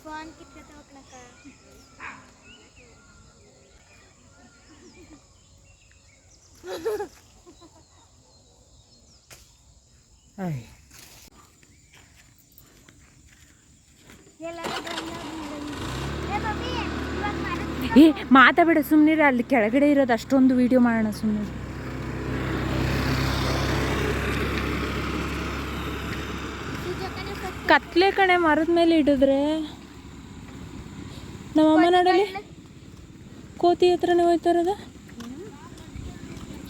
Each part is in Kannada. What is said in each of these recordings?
ಫೋನ್ ಕಿತ್ಕೊತ ಹೋಗ್ನಕ್ಕ ಎಲ್ಲಾರು ಬಂದಾಗ ಮಾಡೋದು. ಏ ಮಾತಾಬೇಡ ಸುಮ್ಮನೆ ಅಲ್ಲಿ ಕೆಳಗಡೆ ಇರೋದು ಅಷ್ಟೊಂದು ವಿಡಿಯೋ ಮಾಡೋಣ ಸುಮ್ಮನೆ ಕತ್ಲೆ ಕಣೆ ಮರದ ಮೇಲೆ ಇಡಿದ್ರೆ ನಮ್ಮಮ್ಮ ನೋಡಲಿ ಕೋತಿ ಹತ್ರನೇ ಹೋಯ್ತಾರದ? ಇರೋದ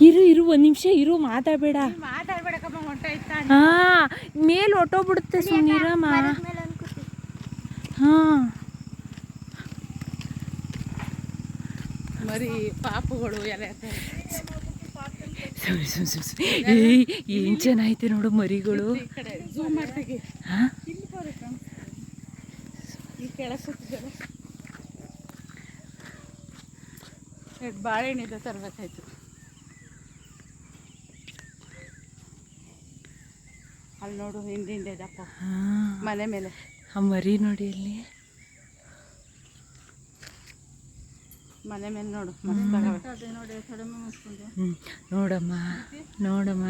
ಇರು ಇರು ಒಂದು ನಿಮಿಷ ಇರು ಮಾತಾಡಬೇಡ. ಹಾ ಮೇಲೆ ಹೊಟ್ಟೋಗ್ಬಿಡುತ್ತೆ ಸುಮ್ಮನಿರಮ್ಮ ಮರದ ಮೇಲೆ ಅನ್ಕೋತಿ ಹಾ. ಮರಿ ಪಾಪುಗಳು ಎಲ್ಲ ಏನ್ ಚೆನ್ನಾಗೈತೆ ನೋಡು ಮರಿಗಳು. ಹಾ ಇಲ್ಲಿ ಬರುತ್ತೆ ಈ ಕೆಳಸುತ್ತಿದ್ದಲ್ಲ ಎರಡು ಬಾಳೆಹಣ್ಣಿದೆ ತರಬೇಕಾಯ್ತು ಅಲ್ಲಿ ನೋಡು ಹಿಂದಿಂದೆ ದಪ್ಪ ಹಾ. ಮನೆ ಮೇಲೆ. ಆ ಮರಿ ನೋಡಿ ಇಲ್ಲಿ. ಮನೆ ಮೇಲೆ ನೋಡು ನೋಡಮ್ಮ ಅದೇ ನೋಡಿ ಕಡಿಮೆ ಮುಸ್ಕೊಂಡು ಹ್ಮ್. ನೋಡಮ್ಮ ನೋಡಮ್ಮ.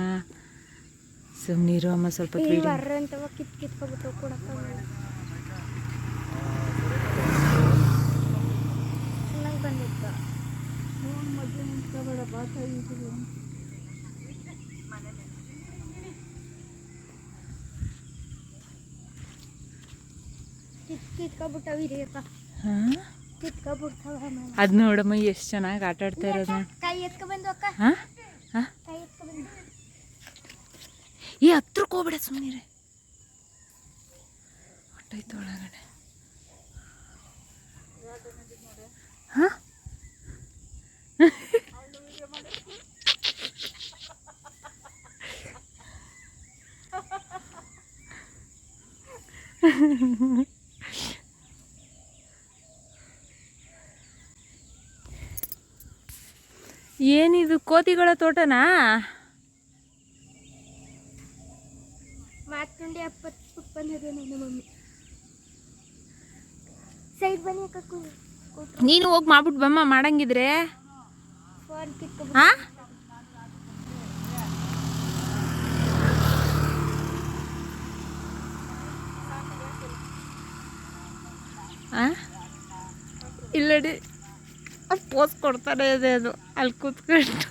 ಸುಮ್ಮನಿರು ಅಮ್ಮ ಸ್ವಲ್ಪ ಕಿತ್ ಕಿತ್ಕೊಬಿಟ್ಟು ಕೊಡಕ್ಕ ಚೆನ್ನಾಗಿ ಬಂದಿತ್ತು. ಮಧ್ಯೆ ನಿಂತ್ಕೋಬೇಡ ಬಾತ ಇದು ಕಿತ್ ಕಿತ್ಕೊಬಿಟ್ಟವ ಹಿರಿಯಕ್ಕ ಹಾ? ಕಿತ್ಕೊಬಿಡ್ತಾವ ಆಮೇಲೆ. ಅದ್ ನೋಡಮ್ಮ ಎಷ್ಟು ಚೆನ್ನಾಗಿ ಆಟ ಆಡ್ತಾ ಇರೋದು ಕೈ ಅಕ್ಕ. ಹಾ? ಹಾ? ಕೈ ಎತ್ಕೊ ಬಂದು. ಈ ಹತ್ರಕ್ಕೆ ಹೋಗ್ಬೇಡ ಸುಮ್ಮನೆ ಹೊಟ್ಟೈತೆ ಒಳಗಡೆ. ಏನಿದು ಕೋತಿಗಳ ತೋಟನಾ? ಮಾತ್ಕೊಂಡೆ ಅಪ್ಪ ಮಮ್ಮಿ. ಸೈಡ್ ಬನ್ನಿ ನೀನು ಹೋಗಿ ಮಾಡ್ಬಿಟ್ಟು ಬಮ್ಮ ಮಾಡಂಗಿದ್ರೆ. ಹಾ? ಇಲ್ಲಡಿ. ಪೋಸ್ ಕೊಡ್ತಾನೆ ಇದೆ ಅದು. ಅಲ್ಲಿ ಕೂತ್ಕೊಂಡು.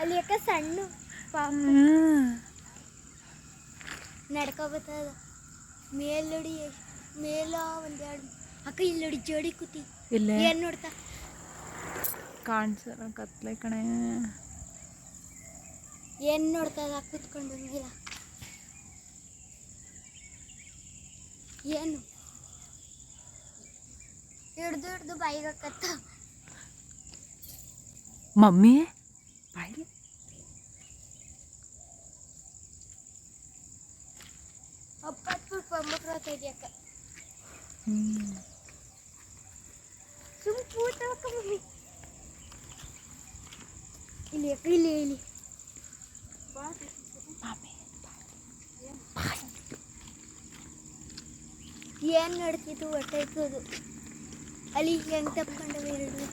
ಅಲ್ಲಿ ಅಕ್ಕ ಸಣ್ಣ ಪಾಪ. ಹ್ಮ್. ನಡ್ಕೊ ಬರ್ತದ ಮೇಲ್ ಒಂದೆರಡು. ಅಕ್ಕ ಇಲ್ಲಿ ನೋಡಿ ಜೋಡಿ ಕೂತಿ. ಇಲ್ಲ. ಏನು ನೋಡ್ತಾ? ಕಾಣಿಸಲ್ಲ ಕತ್ಲೆ ಕಣೆ. ಏನು ನೋಡ್ತದ ಕೂತ್ಕೊಂಡು ಮೇಲ ಏನು? ಹಿಡ್ದು ಹಿಡ್ದು ಬಾಯಿಗೆ ಹಾಕತ್ತ? ಮಮ್ಮಿ ಬಾಯಿ ಪಂಬಕ್ರು ಹೋಗ್ತೈತಿ ಅಕ್ಕ. ಸುಮ್ ಕೂತವಕ್ಕ ಮಮ್ಮಿ. ಇಲ್ಲಿ ಅಕ್ಕ ಇಲ್ಲಿ ಇಲ್ಲಿ. ಮಮ್ಮಿ ಏನ್ ನಡ್ತಿತ್ತು ಹೊಟ್ಟೆ ಇತ್ತದು ಅಲ್ಲಿ ಹೆಂಗ್ ತಪ್ಕೊಂಡವ ಎರಡು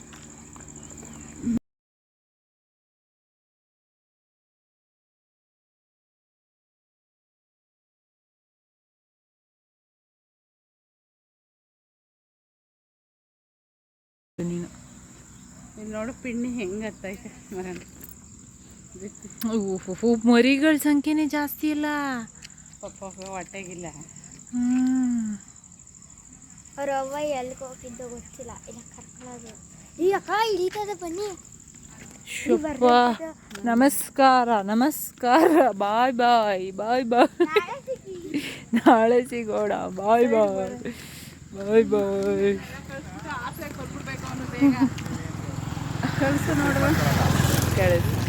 ಇಲ್ಲಿ ನೋಡು ಪಿಣ್ಣಿ ಹೆಂಗೆ ಹತ್ತೈತೆ ಮರನ ಮರಿಗಳ ಸಂಖ್ಯೆನೇ ಜಾಸ್ತಿ ಇಲ್ಲ. ಪಪ್ಪ ಹೊಟ್ಟೆಗಿಲ್ಲ. ಹ್ಮ್. ಅವ್ರ ಅವ್ವ ಎಲ್ಲಿಗೆ ಹೋಗಿದ್ದೋ ಗೊತ್ತಿಲ್ಲ. ಇಲ್ಲ ಕರ್ಕೊಳ್ಳೋದು ಈ ಅಕ್ಕ ಇಳಿತದ ಬನ್ನಿ. ಶುಪ್ಪ ನಮಸ್ಕಾರ ನಮಸ್ಕಾರ. ಬಾಯ್ ಬಾಯ್ ಬಾಯ್ ಬಾಯ್. ನಾಳೆ ಸಿಕ್ಕಿ. ನಾಳೆ ಸಿಗೋಣ. ಬಾಯ್ ಬಾಯ್. ಬಾಯ್. ಬಾಯ್ ಕಳಿಸು ನೋಡುವ. ಕಳಿಸ್